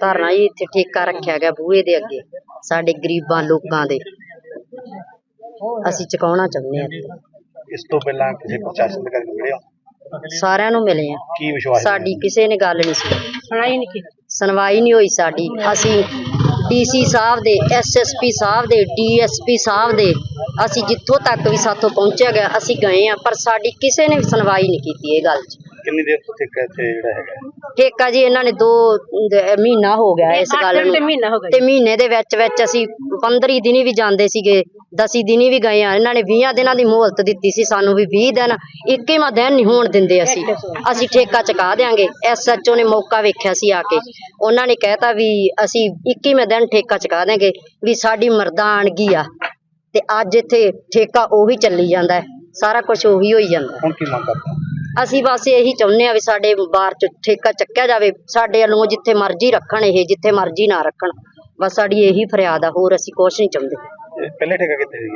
ਧਰਨਾ ਜੀ ਇੱਥੇ ਠੇਕਾ ਰੱਖਿਆ ਗਿਆ ਬੂਹੇ ਦੇ ਅੱਗੇ ਸਾਡੇ ਗਰੀਬਾਂ ਲੋਕਾਂ ਦੇ। ਅਸੀਂ ਚੁਕਾਉਣਾ ਚਾਹੁੰਦੇ ਹਾਂ ਇੱਥੇ। ਇਸ ਤੋਂ ਪਹਿਲਾਂ ਕਿਸੇ ਪ੍ਰਸ਼ਾਸਨ ਅਧਿਕਾਰੀ ਨੂੰ ਮਿਲਿਆ ਸਾਰਿਆਂ ਨੂੰ ਮਿਲੇ ਆ ਕੀ ਵਿਸ਼ਵਾਸ? ਸਾਡੀ ਕਿਸੇ ਨੇ ਗੱਲ ਨਹੀਂ ਸੁਣੀ। ਸੁਣਾਈ ਨਹੀਂ ਕੀਤੀ ਸੁਣਵਾਈ ਨਹੀਂ ਹੋਈ ਸਾਡੀ। ਅਸੀਂ ਡੀਸੀ ਸਾਹਿਬ ਦੇ ਐਸਐਸਪੀ ਸਾਹਿਬ ਦੇ ਡੀਐਸਪੀ ਸਾਹਿਬ ਦੇ ਅਸੀਂ ਜਿੱਥੋਂ ਤੱਕ ਵੀ ਸਾਥੋਂ ਪਹੁੰਚਿਆ ਗਿਆ ਅਸੀਂ ਗਏ ਆ ਪਰ ਸਾਡੀ ਕਿਸੇ ਨੇ ਵੀ ਸੁਣਵਾਈ ਨਹੀਂ ਕੀਤੀ ਇਹ ਗੱਲ 'ਚ। ਕਿੰਨੀ ਦੇਰ ਤੋਂ ਠੇਕਾ ਇੱਥੇ ਜਿਹੜਾ ਹੈਗਾ? ਠੇਕਾ ਜੀ ਇਹਨਾਂ ਨੇ ਦੋ ਦ- ਮਹੀਨਾ ਹੋ ਗਿਆ ਇਸ ਗੱਲ ਤੇ ਨੂੰ। ਮਹੀਨਾ ਹੋ ਗਿਆ ਤੇ ਮਹੀਨੇ ਦੇ ਵਿੱਚ ਵਿੱਚ ਅਸੀਂ 15 ਦਿਨੀ ਵੀ ਜਾਂਦੇ ਸੀਗੇ 10 ਦਿਨੀ ਵੀ ਗਏ ਆ। ਇਹਨਾਂ ਨੇ 20 ਦਿਨਾਂ ਦੀ ਮੁਹਲਤ ਦਿੱਤੀ ਸੀ ਸਾਨੂੰ ਵੀ 20 ਦਿਨ 21ਵਾਂ ਦਿਨ ਨਹੀਂ ਹੋਣ ਦਿੰਦੇ ਅਸੀਂ। ਅਸੀਂ ਠੇਕਾ ਚੁਕਾ ਦੇਾਂਗੇ ਐਸਐਚਓ ਨੇ ਮੌਕਾ ਵੇਖਿਆ ਸੀ ਆ ਕੇ। ਉਹਨਾਂ ਨੇ ਕਹਿਤਾ ਵੀ ਅਸੀਂ 21ਵੇਂ ਦਿਨ ਠੇਕਾ ਚੁਕਾ ਦੇਾਂਗੇ ਵੀ ਸਾਡੀ ਮਰਦਾਨਗੀ ਆ। ਤੇ ਅੱਜ ਇੱਥੇ ਠੇਕਾ ਉਹੀ ਚੱਲੀ ਜਾਂਦਾ ਸਾਰਾ ਕੁਝ ਉਹੀ ਹੋਈ ਜਾਂਦਾ ਹੁਣ ਕੀ ਮੰਗ ਕਰਦੇ? ਅਸੀਂ ਬਸ ਇਹੀ ਚਾਹੁੰਦੇ ਆ ਵੀ ਸਾਡੇ ਬਾਰ ਚ ਠੇਕਾ ਚੱਕਿਆ ਜਾਵੇ ਸਾਡੇ ਵੱਲੋਂ ਜਿੱਥੇ ਮਰਜ਼ੀ ਰੱਖਣ ਇਹ ਜਿੱਥੇ ਮਰਜ਼ੀ ਨਾ ਰੱਖਣ। ਬਸ ਸਾਡੀ ਇਹੀ ਫਰਿਆਦ ਆ ਹੋਰ ਅਸੀਂ ਕੁਛ ਨਹੀਂ ਚਾਹੁੰਦੇ। ਪਹਿਲੇ ਠੇਕਾ ਕਿੱਥੇ ਸੀ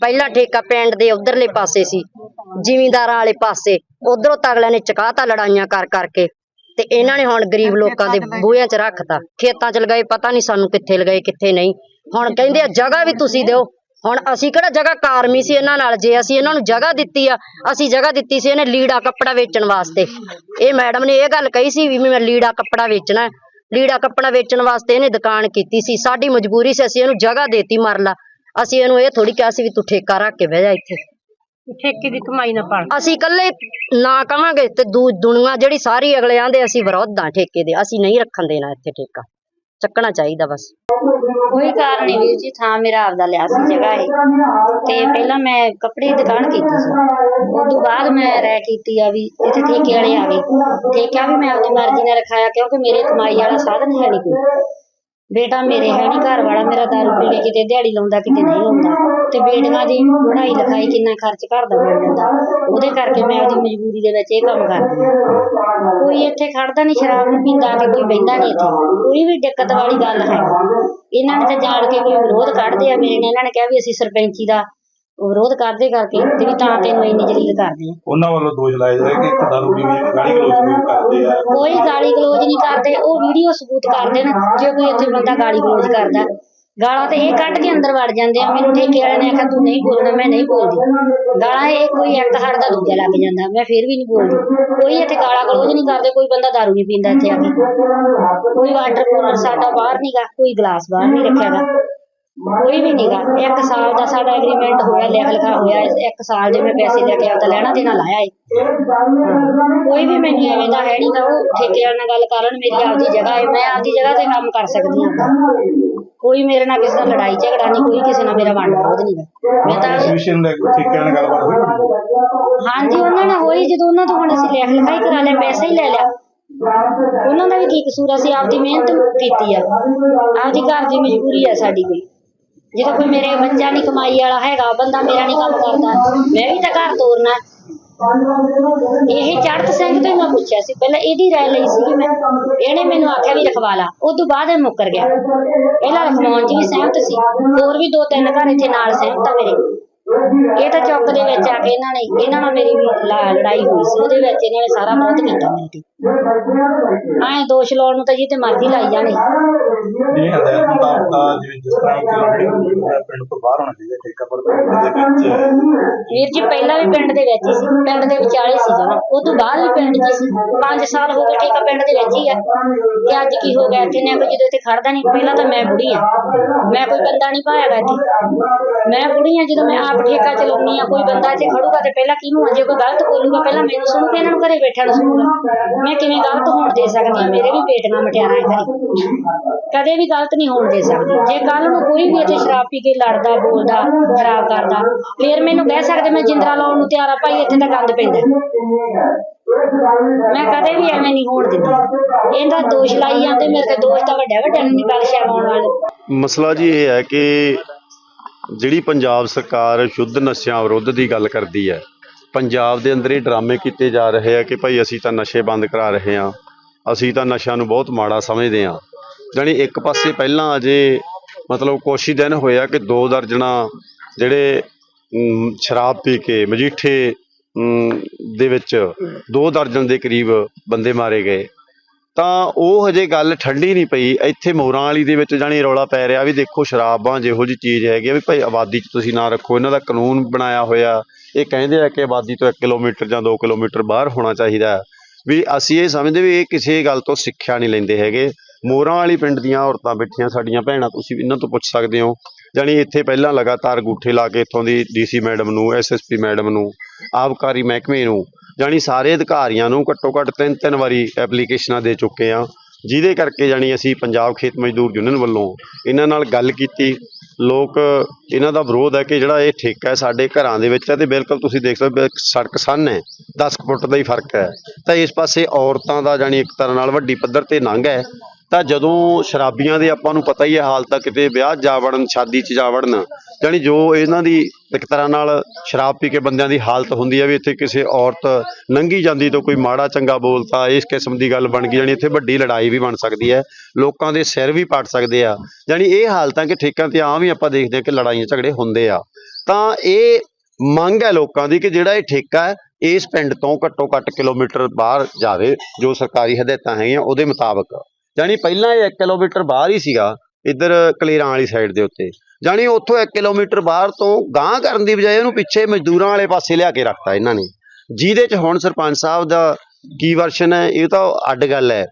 ਪਹਿਲਾ ਠੇਕਾ ਪਿੰਡ ਦੇ ਉਧਰਲੇ ਪਾਸੇ ਸੀ ਜ਼ਿਮੀਂਦਾਰਾਂ ਵਾਲੇ ਪਾਸੇ। ਉਧਰੋਂ ਤਗਲਿਆਂ ਨੇ ਚਕਾਤਾ ਲੜਾਈਆਂ ਕਰ ਕਰਕੇ ਤੇ ਇਹਨਾਂ ਨੇ ਹੁਣ ਗਰੀਬ ਲੋਕਾਂ ਦੇ ਬੂਹਿਆਂ 'ਚ ਰੱਖਤਾ। ਖੇਤਾਂ 'ਚ ਲਗਾਏ ਪਤਾ ਨਹੀਂ ਸਾਨੂੰ ਕਿੱਥੇ ਲਗਾਏ ਕਿੱਥੇ ਨਹੀਂ। ਹੁਣ ਕਹਿੰਦੇ ਆ ਜਗ੍ਹਾ ਵੀ ਤੁਸੀਂ ਦਿਓ ਹੁਣ ਅਸੀਂ ਕਿਹੜਾ ਜਗ੍ਹਾ ਕਾਰਮੀ ਸੀ ਇਹਨਾਂ ਨਾਲ ਜੇ ਅਸੀਂ ਇਹਨਾਂ ਨੂੰ ਜਗ੍ਹਾ ਦਿੱਤੀ ਆ ਅਸੀਂ ਜਗ੍ਹਾ ਦਿੱਤੀ ਸੀ ਇਹਨੇ ਲੀੜਾ ਕੱਪੜਾ ਵੇਚਣ ਵਾਸਤੇ। ਇਹ ਮੈਡਮ ਨੇ ਇਹ ਗੱਲ ਕਹੀ ਸੀ ਵੀ ਮੈਂ ਲੀੜਾ ਕੱਪੜਾ ਵੇਚਣਾ। ਲੀੜਾ ਕੱਪੜਾ ਵੇਚਣ ਵਾਸਤੇ ਇਹਨੇ ਦੁਕਾਨ ਕੀਤੀ ਸੀ। ਸਾਡੀ ਮਜਬੂਰੀ ਸੀ ਅਸੀਂ ਇਹਨੂੰ ਜਗ੍ਹਾ ਦੇਤੀ ਮਰਲਾ ਅਸੀਂ ਇਹਨੂੰ ਇਹ ਥੋੜੀ ਕਿਹਾ ਸੀ ਵੀ ਤੂੰ ਠੇਕਾ ਰੱਖ ਕੇ ਬਹਿ ਜਾ ਇੱਥੇ। ਠੇਕੇ ਦੀ ਕਮਾਈ ਨਾ ਪਾਣ ਅਸੀਂ ਇਕੱਲੇ ਨਾ ਕਵਾਂਗੇ ਤੇ ਦੂ ਦੁਨੀਆ ਜਿਹੜੀ ਸਾਰੀ ਅਗਲੇ ਆਂਦੇ ਅਸੀਂ ਵਿਰੋਧ ਆ ਠੇਕੇ ਦੇ। ਅਸੀਂ ਨਹੀਂ ਰੱਖਣ ਦੇਣਾ ਇੱਥੇ ਠੇਕਾ। ਚੱਕਣਾ ਚਾਹੀਦਾ ਬਸ। ਕੋਈ ਕਾਰਨ ਨਹੀਂ ਵੀਰ ਜੀ, ਥਾਂ ਮੇਰਾ ਆਪਦਾ ਲਿਆ ਸੀ ਜਗ੍ਹਾ ਇਹ ਤੇ ਪਹਿਲਾਂ ਮੈਂ ਕੱਪੜੇ ਦੀ ਦੁਕਾਨ ਕੀਤੀ ਸੀ। ਉਸ ਤੋਂ ਬਾਅਦ ਮੈਂ ਰਹਿ ਕੀਤੀ ਆ ਵੀ ਇੱਥੇ ਠੇਕੇ ਵਾਲੇ ਆ ਗਏ। ਠੇਕਾ ਵੀ ਮੈਂ ਆਪਣੀ ਮਰਜ਼ੀ ਨਾਲ ਰਖਾਇਆ ਕਿਉਂਕਿ ਮੇਰੇ ਕਮਾਈ ਵਾਲਾ ਸਾਧਨ ਹੈ ਨਹੀਂ ਕੋਈ। ਬੇਟਾ ਮੇਰੇ ਹੈ ਨਹੀਂ ਘਰ ਵਾਲਾ ਮੇਰਾ ਦਾਰੂ ਪੀ ਕੇ ਕਿਤੇ ਦਿਹਾੜੀ ਲਾਉਂਦਾ, ਕਿਤੇ ਨਹੀਂ ਲਾਉਂਦਾ। ਤੇ ਬੇਟੀਆਂ ਦੀ ਪੜ੍ਹਾਈ ਲਿਖਾਈ ਕਿੰਨਾ ਖਰਚ ਘਰ ਦਾ ਬਣ ਜਾਂਦਾ। ਉਹਦੇ ਕਰਕੇ ਮੈਂ ਉਹਦੀ ਮਜਬੂਰੀ ਦੇ ਵਿੱਚ ਇਹ ਕੰਮ ਕਰਦੀ ਹਾਂ। ਕੋਈ ਇੱਥੇ ਖੜਦਾ ਨਹੀਂ ਸ਼ਰਾਬ ਨਹੀਂ ਪੀਂਦਾ ਕਿ ਕੋਈ ਬਹਿੰਦਾ ਨਹੀਂ ਇੱਥੇ। ਕੋਈ ਵੀ ਦਿੱਕਤ ਵਾਲੀ ਗੱਲ ਹੈ। ਇਹਨਾਂ ਨੇ ਤਾਂ ਜਾਣ ਕੇ ਕੋਈ ਵਿਰੋਧ ਕੱਢਦੇ ਆ ਮੇਰੇ ਨੇ ਇਹਨਾਂ ਨੇ ਕਿਹਾ ਵੀ ਅਸੀਂ ਸਰਪੰਚੀ ਦਾ ਵਿਰੋਧ ਕਰਦੇ ਕਰਕੇ ਤੇ ਵੀ ਤਾਂ ਤੈਨੂੰ ਇੰਨੀ ਜਲੀਲ ਕਰਦੇ ਆ। ਉਹਨਾਂ ਵੱਲੋਂ ਦੋਸ਼ ਲਾਏ ਜਾਏ ਕਿ ਇੱਕ ਦਾਰੂ ਪੀਣ ਦੀ ਗਾੜੀ ਗਲੋਚ ਵੀ ਕਰਦੇ ਆ। ਕੋਈ ਗਾਲੀ ਗਲੋਚ ਨਹੀਂ ਕਰਦੇ ਉਹ ਵੀਡੀਓ ਸਬੂਤ ਕਰਦੇ ਨੇ ਜੇ ਕੋਈ ਇੱਥੇ ਬੰਦਾ ਗਾਲੀ ਗਲੋਚ ਕਰਦਾ। ਗਾਲਾਂ ਤੇ ਇਹ ਕੱਢ ਕੇ ਅੰਦਰ ਵੜ ਜਾਂਦੇ ਆ ਮੈਨੂੰ ਠੇਕੇ ਵਾਲੇ ਨੇ ਆਖਿਆ ਤੂੰ ਨਹੀਂ ਬੋਲਣਾ ਮੈਂ ਨਹੀਂ ਬੋਲਦੀ। ਗਾਲਾਂ ਇਹ ਕੋਈ ਇੱਕ ਹੜਦਾ ਦੂਜਾ ਲੱਗ ਜਾਂਦਾ ਮੈਂ ਫੇਰ ਵੀ ਨਹੀਂ ਬੋਲਦੀ। ਕੋਈ ਇੱਥੇ ਗਾਲਾਂ ਗਲੋਚ ਨਹੀਂ ਕਰਦੇ ਕੋਈ ਬੰਦਾ ਦਾਰੂ ਨਹੀਂ ਪੀਂਦਾ ਇੱਥੇ ਆ ਕੇ। ਕੋਈ ਵਾਟਰ ਕੂਲਰ ਸਾਡਾ ਬਾਹਰ ਨਹੀਂਗਾ ਕੋਈ ਗਲਾਸ ਬਾਹਰ ਨਹੀਂ ਰੱਖਿਆਗਾ ਕੋਈ ਵੀ ਨਹੀਂਗਾ ਇੱਕ ਸਾਲ ਦਾ ਸਾਡਾ ਐਗਰੀਮੈਂਟ ਹੋਇਆ ਲਿਖ ਲਿਖਾ ਹੋਇਆ। ਇੱਕ ਸਾਲ ਦੇ ਮੈਂ ਪੈਸੇ ਲੈ ਕੇ ਆਪਦਾ ਲੈਣਾ ਦੇਣਾ ਲਾਇਆ ਏ। ਕੋਈ ਵੀ ਮੈਨੂੰ ਐਵੇਂ ਦਾ ਹੈ ਨਹੀਂਗਾ ਉਹ ਠੇਕੇ ਵਾਲੇ ਨਾਲ ਗੱਲ ਕਰਨ ਮੇਰੀ ਆਪਦੀ ਜਗ੍ਹਾ ਹੈ ਮੈਂ ਆਪਦੀ ਜਗ੍ਹਾ ਤੇ ਕੰਮ ਕਰ ਸਕਦੀ ਹਾਂ। ਕੋਈ ਮੇਰੇ ਨਾਲ ਕਿਸੇ ਨਾਲ ਲੜਾਈ ਝਗੜਾ ਨਹੀਂ ਕੋਈ ਕਿਸੇ ਨਾਲ ਮੇਰਾ ਵੰਡ ਵਿਰੋਧ ਨਹੀਂ ਮੈਂ ਤਾਂ ਇਸ ਵਿਸ਼ੇ ਨੂੰ ਲੈ ਕੇ ਠੇਕੇ ਨਾਲ ਗੱਲਬਾਤ ਹੋਈ? ਹਾਂਜੀ ਉਹਨਾਂ ਨਾਲ ਹੋਈ। ਜਦੋਂ ਉਹਨਾਂ ਤੋਂ ਹੁਣ ਅਸੀਂ ਲਿਖ ਲਿਖਾਈ ਕਰਾ ਲਿਆ ਪੈਸਾ ਹੀ ਲੈ ਲਿਆ। ਉਹਨਾਂ ਦਾ ਵੀ ਕੀ ਕਸੂਰ ਅਸੀਂ ਆਪਦੀ ਮਿਹਨਤ ਕੀਤੀ ਆ। ਆਪਦੀ ਘਰ ਦੀ ਮਜਬੂਰੀ ਆ ਸਾਡੀ ਕੋਈ। ਜਦੋਂ ਕੋਈ ਮੇਰੇ ਬੱਚਾ ਨਹੀਂ ਕਮਾਈ ਵਾਲਾ ਹੈਗਾ, ਬੰਦਾ ਮੇਰਾ ਨਹੀਂ ਕੰਮ ਕਰਦਾ, ਮੈਂ ਵੀ ਤਾਂ ਘਰ ਤੋਰਨਾ। ਇਹ ਚੜਤ ਸਿੰਘ ਤੋਂ ਮੈਂ ਪੁੱਛਿਆ ਸੀ, ਪਹਿਲਾਂ ਇਹਦੀ ਰਾਏ ਲਈ ਸੀ ਮੈਂ ਇਹਨੇ ਮੈਨੂੰ ਆਖਿਆ ਵੀ ਰਖਵਾ ਲਾ ਉਸ ਤੋਂ ਬਾਅਦ ਇਹ ਮੁੱਕਰ ਗਿਆ। ਪਹਿਲਾਂ ਰਖਵਾਉਣ 'ਚ ਵੀ ਸਹਿਮਤ ਸੀ, ਹੋਰ ਵੀ ਦੋ ਤਿੰਨ ਘਰ ਇੱਥੇ ਨਾਲ ਸਹਿਮਤ ਆ ਮੇਰੇ। ਇਹ ਤਾਂ ਚੌਕ ਦੇ ਵਿੱਚ ਆ ਕੇ ਇਹਨਾਂ ਨੇ ਇਹਨਾਂ ਨਾਲ ਮੇਰੀ ਲੜਾਈ ਹੋਈ ਸੀ, ਉਹਦੇ ਵਿੱਚ ਇਹਨਾਂ ਨੇ ਸਾਰਾ ਵਿਰੋਧ ਕੀਤਾ ਮੇਰੇ ਐਂ ਦੋਸ਼ ਲਾਉਣ ਨੂੰ ਤਾਂ ਜੀ ਤੇ ਮਰਜ਼ੀ ਲਾਈ ਜਾਣੇ। ਇਹ ਹਦਾਇਤ ਮੁਤਾਬਕ ਤਾਂ ਜਿਵੇਂ ਜਿਸ ਤਰ੍ਹਾਂ ਕਿ ਪਿੰਡ ਤੋਂ ਬਾਹਰ ਹੋਣਾ ਚਾਹੀਦਾ ਠੇਕਾ ਪਰ ਪਿੰਡ ਦੇ ਵਿੱਚ। ਵੀਰ ਜੀ ਪਹਿਲਾਂ ਵੀ ਪਿੰਡ ਦੇ ਵਿੱਚ ਹੀ ਸੀ ਪਿੰਡ ਦੇ ਵਿਚਾਲੇ ਸੀ ਜਮਾ। ਉਹ ਤੋਂ ਬਾਅਦ ਵੀ ਪਿੰਡ 'ਚ ਸੀ। 5 ਸਾਲ ਹੋ ਗਏ ਠੇਕਾ ਪਿੰਡ ਦੇ ਵਿੱਚ ਹੀ ਆ। ਤੇ ਅੱਜ ਕੀ ਹੋ ਗਿਆ ਇੱਥੇ? ਨੇ ਕੋਈ ਜਦੋਂ ਇੱਥੇ ਖੜਦਾ ਨਹੀਂ ਪਹਿਲਾਂ ਤਾਂ ਮੈਂ ਬੁੜੀ ਆ। ਮੈਂ ਕੋਈ ਬੰਦਾ ਨਹੀਂ ਪਾਇਆਗਾ ਇੱਥੇ। ਮੈਂ ਬੁੜੀ ਆ ਜਦੋਂ ਮੈਂ ਆਪ ਠੇਕਾ ਚਲਾਉਣੀ ਆ ਕੋਈ ਬੰਦਾ ਇੱਥੇ ਖੜੂਗਾ ਤੇ ਪਹਿਲਾਂ ਕਿਹਨੂੰ ਆ? ਜੇ ਕੋਈ ਗਲਤ ਬੋਲੂਗਾ ਪਹਿਲਾਂ ਮੈਨੂੰ ਸੁਣੂ ਕਿ ਇਹਨਾਂ ਨੂੰ ਘਰੇ ਬੈਠਿਆਂ ਨੂੰ ਸੁਣੂਗਾ। ਮੈਂ ਕਿਵੇਂ ਗਲਤ ਹੋਣ ਦੇ ਸਕਦੀ ਆ ਮੇਰੇ ਵੀ ਬੇਟੀਆਂ ਮਟਿਆਰਾਂ ਹੈ। ਕਦੇ ਵੀ ਗਲਤ ਨਹੀਂ ਹੋਣ ਦੇ ਸਕਦੀ। ਜੇ ਕੱਲ ਨੂੰ ਕੋਈ ਵੀ ਇੱਥੇ ਸ਼ਰਾਬ ਪੀ ਕੇ ਲੜਦਾ, ਬੋਲਦਾ, ਖਰਾਬ ਕਰਦਾ, ਫਿਰ ਮੈਨੂੰ ਕਹਿ ਸਕਦੇ, ਮੈਂ ਜਿੰਦਰਾ ਲਾਉਣ ਨੂੰ ਤਿਆਰ ਆ, ਭਾਈ ਇੱਥੇ ਤਾਂ ਗੰਦ ਪੈਂਦਾ। ਮੈਂ ਕਦੇ ਵੀ ਐਵੇਂ ਨਹੀਂ ਹੋਣ ਦਿੰਦੀ। ਇਹਦਾ ਦੋਸ਼ ਲਾਈ ਜਾਂਦੇ, ਮੇਰੇ ਤੇ ਦੋਸ਼ ਤਾਂ ਵੱਡਾ ਵੱਡਾ ਨਹੀਂ ਬਖਸ਼ਿਆ ਆਉਣ ਵਾਲੇ। ਮਸਲਾ ਜੀ ਇਹ ਹੈ ਕਿ ਜਿਹੜੀ ਪੰਜਾਬ ਸਰਕਾਰ ਸ਼ੁੱਧ ਨਸ਼ਿਆਂ ਵਿਰੁੱਧ ਦੀ ਗੱਲ ਕਰਦੀ ਹੈ ਪੰਜਾਬ ਦੇ ਅੰਦਰ ਇਹ ਡਰਾਮੇ ਕੀਤੇ ਜਾ ਰਹੇ ਆ ਕਿ ਭਾਈ ਅਸੀਂ ਤਾਂ ਨਸ਼ੇ ਬੰਦ ਕਰਾ ਰਹੇ ਹਾਂ ਅਸੀਂ ਤਾਂ ਨਸ਼ਿਆਂ ਨੂੰ ਬਹੁਤ ਮਾੜਾ ਸਮਝਦੇ ਹਾਂ ਜਾਣੀ ਇੱਕ ਪਾਸੇ ਪਹਿਲਾਂ ਅਜੇ ਮਤਲਬ ਕੁਛ ਦਿਨ ਹੋਇਆ ਕਿ ਦੋ ਦਰਜਣਾ ਜਿਹੜੇ ਸ਼ਰਾਬ ਪੀ ਕੇ ਮਜੀਠੇ ਦੇ ਵਿੱਚ ਦੋ ਦਰਜਨ ਦੇ ਕਰੀਬ ਬੰਦੇ ਮਾਰੇ ਗਏ। ਤਾਂ ਉਹ ਹਜੇ ਗੱਲ ਠੰਡੀ ਨਹੀਂ ਪਈ। ਇੱਥੇ ਮੋਰਾਂ ਵਾਲੀ ਦੇ ਵਿੱਚ ਜਾਣੀ ਰੌਲਾ ਪੈ ਰਿਹਾ ਵੀ ਦੇਖੋ ਸ਼ਰਾਬਾਂ ਜਿਹੋ ਜੀ ਚੀਜ਼ ਹੈਗੀ ਆ ਵੀ ਭਾਈ ਆਬਾਦੀ 'ਚ ਤੁਸੀਂ ਨਾ ਰੱਖੋ। ਇਹਨਾਂ ਦਾ ਕਾਨੂੰਨ ਬਣਾਇਆ ਹੋਇਆ। ਇਹ ਕਹਿੰਦੇ ਆ ਕਿ ਆਬਾਦੀ ਤੋਂ 1 ਕਿਲੋਮੀਟਰ ਜਾਂ 2 ਕਿਲੋਮੀਟਰ ਬਾਹਰ ਹੋਣਾ ਚਾਹੀਦਾ ਵੀ ਅਸੀਂ ਇਹ ਸਮਝਦੇ ਵੀ ਇਹ ਕਿਸੇ ਗੱਲ ਤੋਂ ਸਿੱਖਿਆ ਨਹੀਂ ਲੈਂਦੇ ਹੈਗੇ। ਮੋਰਾਂ ਵਾਲੀ ਪਿੰਡ ਦੀਆਂ ਔਰਤਾਂ ਬੈਠੀਆਂ, ਸਾਡੀਆਂ ਭੈਣਾਂ, ਤੁਸੀਂ ਇਹਨਾਂ ਤੋਂ ਪੁੱਛ ਸਕਦੇ ਹੋ। ਜਾਣੀ ਇੱਥੇ ਪਹਿਲਾਂ ਲਗਾਤਾਰ ਗੂਠੇ ਲਾ ਕੇ ਇੱਥੋਂ ਦੀ ਡੀਸੀ ਮੈਡਮ ਨੂੰ ਐਸਐਸਪੀ ਮੈਡਮ ਨੂੰ, ਆਬਕਾਰੀ ਮਹਿਕਮੇ ਨੂੰ, ਜਾਣੀ ਸਾਰੇ ਅਧਿਕਾਰੀਆਂ ਨੂੰ ਘੱਟੋ ਘੱਟ ਤਿੰਨ ਤਿੰਨ ਵਾਰੀ ਐਪਲੀਕੇਸ਼ਨਾਂ ਦੇ ਚੁੱਕੇ ਆ ਜਿਹਦੇ ਕਰਕੇ ਜਾਣੀ ਅਸੀਂ ਪੰਜਾਬ ਖੇਤ ਮਜ਼ਦੂਰ ਯੂਨੀਅਨ ਵੱਲੋਂ ਇਹਨਾਂ ਨਾਲ ਗੱਲ ਕੀਤੀ। ਲੋਕ ਇਹਨਾਂ ਦਾ ਵਿਰੋਧ ਹੈ ਕਿ ਜਿਹੜਾ ਇਹ ਠੇਕਾ ਹੈ ਸਾਡੇ ਘਰਾਂ ਦੇ ਵਿੱਚ ਹੈ ਤੇ ਬਿਲਕੁਲ ਤੁਸੀਂ ਦੇਖ ਸਕਦੇ ਹੋ ਸੜਕ ਸੰਨ ਹੈ 10 ਕੁ ਫੁੱਟ ਦਾ ਹੀ ਫ਼ਰਕ ਹੈ। ਤਾਂ ਇਸ ਪਾਸੇ ਔਰਤਾਂ ਦਾ ਜਾਣੀ ਇੱਕ ਤਰ੍ਹਾਂ ਨਾਲ ਵੱਡੀ ਪੱਧਰ ਤੇ ਨੰਗ ਹੈ। ਤਾਂ ਜਦੋਂ ਸ਼ਰਾਬੀਆਂ ਦੇ ਆਪਾਂ ਨੂੰ ਪਤਾ ਹੀ ਹੈ ਹਾਲਤ ਆ ਕਿਤੇ ਵਿਆਹ 'ਚ ਜਾ ਵੜਨ ਸ਼ਾਦੀ 'ਚ ਜਾ ਵੜਨ ਜਾਣੀ ਜੋ ਇਹਨਾਂ ਦੀ ਇੱਕ ਤਰ੍ਹਾਂ ਨਾਲ ਸ਼ਰਾਬ ਪੀ ਕੇ ਬੰਦਿਆਂ ਦੀ ਹਾਲਤ ਹੁੰਦੀ ਹੈ ਵੀ ਇੱਥੇ ਕਿਸੇ ਔਰਤ ਲੰਘੀ ਜਾਂਦੀ ਤੋਂ ਕੋਈ ਮਾੜਾ ਚੰਗਾ ਬੋਲਤਾ ਇਸ ਕਿਸਮ ਦੀ ਗੱਲ ਬਣ ਗਈ ਜਾਣੀ ਇੱਥੇ ਵੱਡੀ ਲੜਾਈ ਵੀ ਬਣ ਸਕਦੀ ਹੈ, ਲੋਕਾਂ ਦੇ ਸਿਰ ਵੀ ਪੱਟ ਸਕਦੇ ਆ। ਜਾਣੀ ਇਹ ਹਾਲਤਾਂ ਕਿ ਠੇਕਾਂ ਤੇ ਆਮ ਹੀ ਆਪਾਂ ਦੇਖਦੇ ਹਾਂ ਕਿ ਲੜਾਈਆਂ ਝਗੜੇ ਹੁੰਦੇ ਆ। ਤਾਂ ਇਹ ਮੰਗ ਹੈ ਲੋਕਾਂ ਦੀ ਕਿ ਜਿਹੜਾ ਇਹ ਠੇਕਾ ਹੈ, ਇਸ ਪਿੰਡ ਤੋਂ ਘੱਟੋ ਘੱਟ ਕਿਲੋਮੀਟਰ ਬਾਹਰ ਜਾਵੇ, ਜੋ ਸਰਕਾਰੀ ਹਦਾਇਤਾਂ ਹੈਗੀਆਂ ਉਹਦੇ ਮੁਤਾਬਕ। ਜਾਣੀ ਪਹਿਲਾਂ ਇਹ 1 ਕਿਲੋਮੀਟਰ ਬਾਹਰ ਹੀ ਸੀਗਾ, ਇੱਧਰ ਕਲੇਰਾਂ ਵਾਲੀ ਸਾਈਡ ਦੇ ਉੱਤੇ। ਜਾਣੀ ਉੱਥੋਂ 1 ਕਿਲੋਮੀਟਰ ਬਾਹਰ ਤੋਂ ਗਾਂਹ ਕਰਨ ਦੀ ਬਜਾਏ ਉਹਨੂੰ ਪਿੱਛੇ ਮਜ਼ਦੂਰਾਂ ਵਾਲੇ ਪਾਸੇ ਲਿਆ ਕੇ ਰੱਖਤਾ ਇਹਨਾਂ ਨੇ। ਜਿਹਦੇ 'ਚ ਹੁਣ ਸਰਪੰਚ ਸਾਹਿਬ ਦਾ ਕੀ ਵਰਸ਼ਨ ਹੈ, ਇਹ ਤਾਂ ਅੱਡ ਗੱਲ ਹੈ।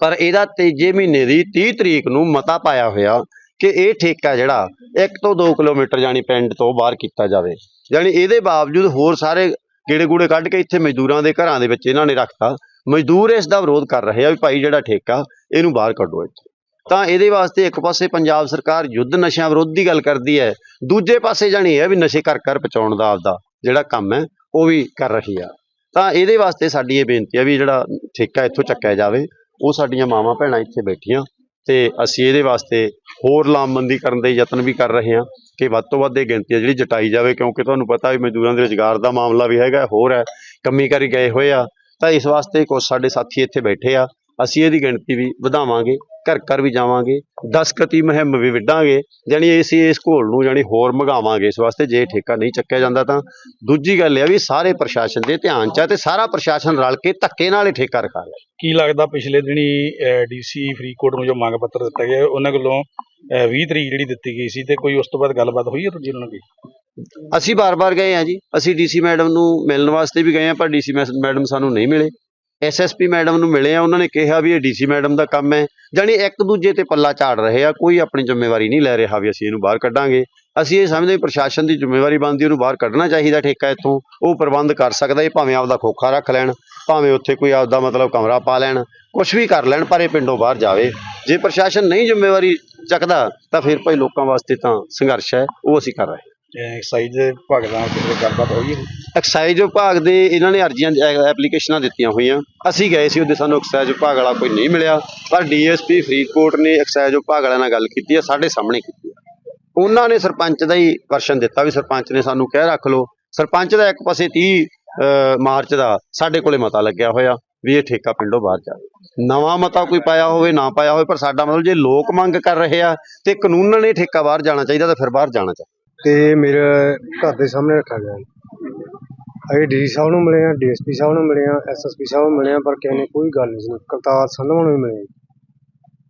ਪਰ ਇਹਦਾ ਤੀਜੇ ਮਹੀਨੇ ਦੀ 30 ਤਰੀਕ ਨੂੰ ਮਤਾ ਪਾਇਆ ਹੋਇਆ ਕਿ ਇਹ ਠੇਕਾ ਜਿਹੜਾ 1 ਤੋਂ 2 ਕਿਲੋਮੀਟਰ ਜਾਣੀ ਪਿੰਡ ਤੋਂ ਬਾਹਰ ਕੀਤਾ ਜਾਵੇ। ਜਾਣੀ ਇਹਦੇ ਬਾਵਜੂਦ ਹੋਰ ਸਾਰੇ ਗੇੜੇ ਗੂੜੇ ਕੱਢ ਕੇ ਇੱਥੇ ਮਜ਼ਦੂਰਾਂ ਦੇ ਘਰਾਂ ਦੇ ਵਿੱਚ ਇਹਨਾਂ ਨੇ ਰੱਖਤਾ। ਮਜ਼ਦੂਰ ਇਸ ਦਾ ਵਿਰੋਧ ਕਰ ਰਹੇ ਆ ਵੀ ਭਾਈ ਜਿਹੜਾ ਠੇਕਾ, ਇਹਨੂੰ ਬਾਹਰ ਕੱਢੋ ਇੱਥੇ। ਤਾਂ ਇਹਦੇ ਵਾਸਤੇ ਇੱਕ ਪਾਸੇ ਪੰਜਾਬ ਸਰਕਾਰ ਯੁੱਧ ਨਸ਼ਿਆਂ ਵਿਰੋਧ ਦੀ ਗੱਲ ਕਰਦੀ ਹੈ, ਦੂਜੇ ਪਾਸੇ ਜਾਣੀ ਇਹ ਹੈ ਵੀ ਨਸ਼ੇ ਘਰ ਘਰ ਪਹੁੰਚਾਉਣ ਦਾ ਆਪਦਾ ਜਿਹੜਾ ਕੰਮ ਹੈ, ਉਹ ਵੀ ਕਰ ਰਹੀ ਆ। ਤਾਂ ਇਹਦੇ ਵਾਸਤੇ ਸਾਡੀ ਇਹ ਬੇਨਤੀ ਹੈ ਵੀ ਜਿਹੜਾ ਠੇਕਾ ਇੱਥੋਂ ਚੱਕਿਆ ਜਾਵੇ, ਉਹ ਸਾਡੀਆਂ ਮਾਵਾਂ ਭੈਣਾਂ ਇੱਥੇ ਬੈਠੀਆਂ ਤੇ ਅਸੀਂ ਇਹਦੇ ਵਾਸਤੇ ਹੋਰ ਲਾਮਬੰਦੀ ਕਰਨ ਦੇ ਯਤਨ ਵੀ ਕਰ ਰਹੇ ਹਾਂ ਕਿ ਵੱਧ ਤੋਂ ਵੱਧ ਇਹ ਗਿਣਤੀ ਹੈ ਜਿਹੜੀ ਜਟਾਈ ਜਾਵੇ, ਕਿਉਂਕਿ ਤੁਹਾਨੂੰ ਪਤਾ ਵੀ ਮਜ਼ਦੂਰਾਂ ਦੇ ਰੁਜ਼ਗਾਰ ਦਾ ਮਾਮਲਾ ਵੀ ਹੈਗਾ, ਹੋਰ ਹੈ। ਕੰਮੀ ਕਰੀ ਗਏ ਹੋਏ ਆ ਤਾਂ ਇਸ ਵਾਸਤੇ ਕੁਝ ਸਾਡੇ ਸਾਥੀ ਇੱਥੇ ਬੈਠੇ ਆ। ਅਸੀਂ ਇਹਦੀ ਗਿਣਤੀ ਵੀ ਵਧਾਵਾਂਗੇ ਘਰ ਘਰ ਵੀ ਜਾਵਾਂਗੇ ਦਸਕਤੀ ਮੁਹਿੰਮ ਵੀ ਵਿੱਢਾਂਗੇ ਜਾਣੀ ਅਸੀਂ ਇਸ ਘੋਲ ਨੂੰ ਜਾਣੀ ਹੋਰ ਮਗਾਵਾਂਗੇ ਇਸ ਵਾਸਤੇ ਜੇ ਠੇਕਾ ਨਹੀਂ ਚੱਕਿਆ ਜਾਂਦਾ ਤਾਂ ਦੂਜੀ ਗੱਲ ਇਹ ਆ ਵੀ ਸਾਰੇ ਪ੍ਰਸ਼ਾਸਨ ਦੇ ਧਿਆਨ ਚ ਆ ਤੇ ਸਾਰਾ ਪ੍ਰਸ਼ਾਸਨ ਰਲ ਕੇ ਧੱਕੇ ਨਾਲ ਇਹ ਠੇਕਾ ਰਖਾ ਲਿਆ ਕੀ ਲੱਗਦਾ ਪਿਛਲੇ ਦਿਨੀ ਡੀਸੀ ਫਰੀਦਕੋਟ ਨੂੰ ਜੋ ਮੰਗ ਪੱਤਰ ਦਿੱਤਾ ਗਿਆ ਉਹਨਾਂ ਵੱਲੋਂ ਅਹ, 20 ਤਰੀਕ ਜਿਹੜੀ ਦਿੱਤੀ ਗਈ ਸੀ ਤੇ ਕੋਈ ਉਸ ਤੋਂ ਬਾਅਦ ਗੱਲਬਾਤ ਹੋਈ ਹੈ ਤੁਹਾਡੀ ਉਹਨਾਂ ਦੀ ਅਸੀਂ ਬਾਰ-ਬਾਰ ਗਏ ਹਾਂ ਜੀ। ਅਸੀਂ ਡੀਸੀ ਮੈਡਮ ਨੂੰ ਮਿਲਣ ਵਾਸਤੇ ਵੀ ਗਏ ਹਾਂ, ਪਰ ਡੀਸੀ ਮੈਡਮ ਸਾਨੂੰ ਨਹੀਂ ਮਿਲੇ। ਐਸਐਸਪੀ ਮੈਡਮ ਨੂੰ ਮਿਲੇ ਆ ਉਹਨਾਂ ਨੇ ਕਿਹਾ ਵੀ ਇਹ ਡੀਸੀ ਮੈਡਮ ਦਾ ਕੰਮ ਹੈ। ਜਾਣੀ ਇੱਕ ਦੂਜੇ ਤੇ ਪੱਲਾ ਝਾੜ ਰਹੇ ਆ, ਕੋਈ ਆਪਣੀ ਜ਼ਿੰਮੇਵਾਰੀ ਨਹੀਂ ਲੈ ਰਿਹਾ ਵੀ ਅਸੀਂ ਇਹਨੂੰ ਬਾਹਰ ਕੱਢਾਂਗੇ। ਅਸੀਂ ਇਹ ਸਮਝਦੇ ਪ੍ਰਸ਼ਾਸਨ ਦੀ ਜ਼ਿੰਮੇਵਾਰੀ ਬਣਦੀ ਉਹਨੂੰ ਬਾਹਰ ਕੱਢਣਾ ਚਾਹੀਦਾ ਠੇਕਾ ਇੱਥੋਂ। ਉਹ ਪ੍ਰਬੰਧ ਕਰ ਸਕਦਾ ਇਹ ਭਾਵੇਂ ਆਪਦਾ ਖੋਖਾ ਰੱਖ ਲੈਣ, ਭਾਵੇਂ ਉੱਥੇ ਕੋਈ ਆਪਦਾ ਮਤਲਬ ਕਮਰਾ ਪਾ ਲੈਣ ਕੁਝ ਵੀ ਕਰ ਲੈਣ, ਪਰ ਇਹ ਪਿੰਡੋਂ ਬਾਹਰ ਜਾਵੇ। ਜੇ ਪ੍ਰਸ਼ਾਸਨ ਨਹੀਂ ਜ਼ਿੰਮੇਵਾਰੀ ਚੱਕਦਾ, ਤਾਂ ਫਿਰ ਭਾਈ ਲੋਕਾਂ ਵਾਸਤੇ ਤਾਂ ਸੰਘਰਸ਼ ਹੈ, ਉਹ ਅਸੀਂ ਕਰ ਰਹੇ ਐਕਸਾਈਜ਼ ਦੇ ਵਿਭਾਗ ਨਾਲ ਕਿਸੇ ਨਾਲ ਗੱਲਬਾਤ ਹੋਈ ਹੈ? ਐਕਸਾਈਜ਼ ਵਿਭਾਗ ਦੇ ਇਹਨਾਂ ਨੇ ਅਰਜ਼ੀਆਂ ਐ- ਐਪਲੀਕੇਸ਼ਨਾਂ ਦਿੱਤੀਆਂ ਹੋਈਆਂ। ਅਸੀਂ ਗਏ ਸੀ, ਉਹਦੇ ਸਾਨੂੰ ਐਕਸਾਈਜ਼ ਵਿਭਾਗ ਵਾਲਾ ਕੋਈ ਨਹੀਂ ਮਿਲਿਆ। ਪਰ ਡੀਐਸਪੀ ਫਰੀਦਕੋਟ ਨੇ ਐਕਸਾਈਜ਼ ਵਿਭਾਗ ਵਾਲਿਆਂ ਨਾਲ ਗੱਲ ਕੀਤੀ ਹੈ, ਸਾਡੇ ਸਾਹਮਣੇ ਕੀਤੀ ਹੈ। ਉਹਨਾਂ ਨੇ ਸਰਪੰਚ ਦਾ ਹੀ ਵਰਸ਼ਨ ਦਿੱਤਾ ਵੀ ਸਰਪੰਚ ਨੇ ਸਾਨੂੰ ਕਹਿ ਰੱਖ ਲਓ। ਸਰਪੰਚ ਦਾ ਇੱਕ ਪਾਸੇ 30 ਅਹ, ਮਾਰਚ ਦਾ ਸਾਡੇ ਕੋਲੇ ਮਤਾ ਲੱਗਿਆ ਹੋਇਆ ਵੀ ਇਹ ਠੇਕਾ ਪਿੰਡੋਂ ਬਾਹਰ ਜਾਵੇ ਨਵਾਂ ਮਤਾ ਕੋਈ ਪਾਇਆ ਹੋਵੇ, ਨਾ ਪਾਇਆ ਹੋਵੇ, ਪਰ ਸਾਡਾ ਮਤਲਬ ਜੇ ਲੋਕ ਮੰਗ ਕਰ ਰਹੇ ਆ ਤੇ ਕਾਨੂੰਨਾਂ ਨੇ ਠੇਕਾ ਬਾਹਰ ਜਾਣਾ ਚਾਹੀਦਾ ਤਾਂ ਫਿਰ ਬਾਹਰ ਜਾਣਾ ਚਾਹੀਦਾ। ਤੇ ਮੇਰੇ ਘਰ ਦੇ ਸਾਹਮਣੇ ਰੱਖਿਆ ਗਿਆ ਅਸੀਂ ਡੀ ਸਾਹਿਬ ਨੂੰ ਮਿਲੇ ਆ ਡੀਐਸਪੀ ਸਾਹਿਬ ਨੂੰ ਮਿਲੇ ਆ ਐਸਐਸਪੀ ਸਾਹਿਬ ਨੂੰ ਮਿਲੇ ਆ ਪਰ ਕਿਸੇ ਨੇ ਕੋਈ ਗੱਲ ਨਹੀਂ ਸੁਣੀ। ਕਰਤਾਰ ਸੰਧਵਾ ਨੂੰ ਵੀ ਮਿਲੇ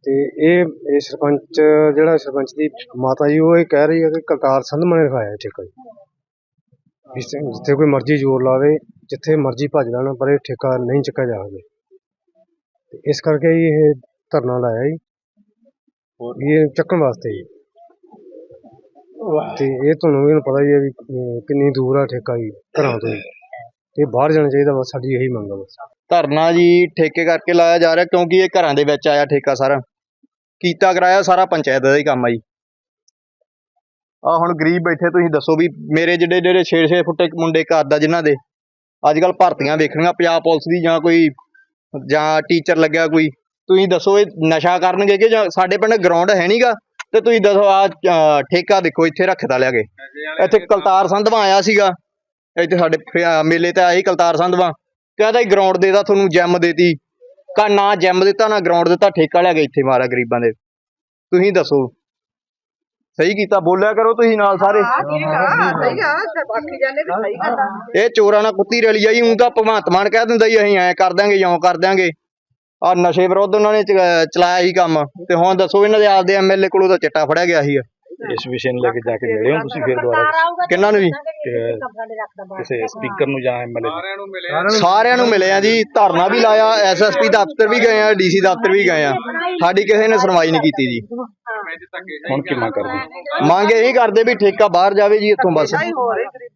ਤੇ ਇਹ ਇਹ ਸਰਪੰਚ ਜਿਹੜਾ ਸਰਪੰਚ ਦੀ ਮਾਤਾ ਜੀ ਉਹ ਇਹ ਕਹਿ ਰਹੀ ਹੈ ਕਿ ਕਰਤਾਰ ਸੰਧਵਾ ਨੇ ਰਖਾਇਆ ਇਹ ਠੇਕਾ ਜੀ ਇਸ ਤੇ- ਜਿੱਥੇ ਕੋਈ ਮਰਜ਼ੀ ਜ਼ੋਰ ਲਾਵੇ ਜਿੱਥੇ ਮਰਜ਼ੀ ਭੱਜ ਲੈਣ ਪਰ ਇਹ ਠੇਕਾ ਨਹੀਂ ਚੱਕਿਆ ਜਾਵੇ ਤੇ ਇਸ ਕਰਕੇ ਹੀ ਇਹ ਧਰਨਾ ਲਾਇਆ ਜੀ। ਵੀ ਇਹ ਚੱਕਣ ਵਾਸਤੇ ਜੀ। ਤੇ ਇਹ ਤੁਹਾਨੂੰ ਵੀ ਪਤਾ ਹੀ ਹੈ ਵੀ ਅਹ, ਕਿੰਨੀ ਦੂਰ ਆ ਠੇਕਾ ਜੀ ਘਰਾਂ ਤੋਂ। ਤੇ ਬਾਹਰ ਜਾਣਾ ਚਾਹੀਦਾ ਬਸ ਸਾਡੀ ਇਹੀ ਮੰਗ ਆ ਬਸ। ਧਰਨਾ ਜੀ ਠੇਕੇ ਕਰਕੇ ਲਾਇਆ ਜਾ ਰਿਹਾ ਕਿਉਂਕਿ ਇਹ ਘਰਾਂ ਦੇ ਵਿੱਚ ਆਇਆ ਠੇਕਾ ਸਾਰਾ। ਕੀਤਾ ਕਰਾਇਆ ਸਾਰਾ ਪੰਚਾਇਤ ਦਾ ਹੀ ਕੰਮ ਆ ਜੀ। ਆ ਹੁਣ ਗਰੀਬ ਬੈਠੇ ਤੁਸੀਂ ਦੱਸੋ ਵੀ ਮੇਰੇ ਜਿਹੜੇ ਜਿਹੜੇ 6-6 ਫੁੱਟੇ ਮੁੰਡੇ ਘਰ ਦਾ ਜਿਨ੍ਹਾਂ ਦੇ ਅੱਜ ਕੱਲ ਭਰਤੀਆਂ ਵੇਖਣੀਆਂ ਪੰਜਾਬ ਪੁਲਿਸ ਦੀ ਜਾਂ ਕੋਈ ਜਾਂ ਟੀਚਰ ਲੱਗਿਆ ਕੋਈ ਤੁਸੀਂ ਦੱਸੋ ਇਹ ਨਸ਼ਾ ਕਰਨਗੇ ਕਿ ਜਾਂ ਸਾਡੇ ਪਿੰਡ ਗਰਾਊਂਡ ਹੈ ਨਹੀਂਗਾ ਤੇ ਤੁਸੀਂ ਦੱਸੋ ਆ ਠੇਕਾ ਦੇਖੋ ਇੱਥੇ ਰੱਖਦਾ ਲਿਆ ਕੇ। ਇੱਥੇ ਕਲਤਾਰ ਸੰਧਵਾ ਆਇਆ ਸੀਗਾ। ਇੱਥੇ ਸਾਡੇ ਮੇਲੇ ਤੇ ਆਇਆ ਸੀ ਕਲਤਾਰ ਸੰਧਵਾ। ਕਹਿੰਦਾ ਗਰਾਊਂਡ ਦੇਦਾ ਤੁਹਾਨੂੰ ਜਿਮ ਦੇਤੀ ਕਾ ਨਾ ਜਿਮ ਦਿੱਤਾ ਨਾ ਗਰਾਊਂਡ ਦਿੱਤਾ ਠੇਕਾ ਲਿਆ ਕੇ ਇੱਥੇ ਮਾਰਿਆ ਗਰੀਬਾਂ ਦੇ। ਤੁਸੀਂ ਦੱਸੋ। ਸਹੀ ਕੀਤਾ ਬੋਲਿਆ ਕਰੋ ਤੁਸੀਂ ਨਾਲ ਸਾਰੇ। ਇਹ ਚੋਰਾਂ ਨਾਲ ਕੁੱਤੀ ਰਲੀ ਆਈ ਊਂ ਤਾਂ ਭਗਵੰਤ ਮਾਨ ਕਹਿ ਦਿੰਦਾ ਜੀ ਅਸੀਂ ਐਂ ਕਰ ਦਾਂਗੇ ਇਉਂ ਕਰ ਦਾਂਗੇ ਆ ਨਸ਼ੇ ਵਿਰੁੱਧ ਉਹਨਾਂ ਨੇ ਚ- ਚਲਾਇਆ ਹੀ ਕੰਮ। ਤੇ ਹੁਣ ਦੱਸੋ ਇਹਨਾਂ ਦੇ ਆਪਦੇ ਐਮਐਲਏ ਕੋਲੋਂ ਤਾਂ ਚਿੱਟਾ ਫੜਿਆ ਗਿਆ ਸੀ ਇਸ ਵਿਸ਼ੇ ਨੂੰ ਲੈ ਕੇ ਜਾ ਕੇ ਮਿਲੇ ਹੋ ਤੁਸੀਂ ਫਿਰ ਦੁਬਾਰਾ? ਕਿੰਨਾਂ ਨੂੰ ਜੀ? ਕਿਸੇ ਸਪੀਕਰ ਨੂੰ ਜਾਂ ਐਮਐਲਏ ਸਾਰਿਆਂ ਨੂੰ ਮਿਲੇ। ਆ ਜੀ। ਧਰਨਾ ਵੀ ਲਾਇਆ ਐਸਐਸਪੀ ਦਫ਼ਤਰ ਵੀ ਗਏ ਆ ਡੀਸੀ ਦਫ਼ਤਰ ਵੀ ਗਏ ਆ। ਸਾਡੀ ਕਿਸੇ ਨੇ ਸੁਣਵਾਈ ਨਹੀਂ ਕੀਤੀ ਜੀ। ਹੁਣ ਕੀ ਮੰਗ ਕਰਦੇ? ਮੰਗ ਇਹੀ ਕਰਦੇ ਵੀ ਠੇਕਾ ਬਾਹਰ ਜਾਵੇ ਜੀ ਇੱਥੋਂ ਬਸ।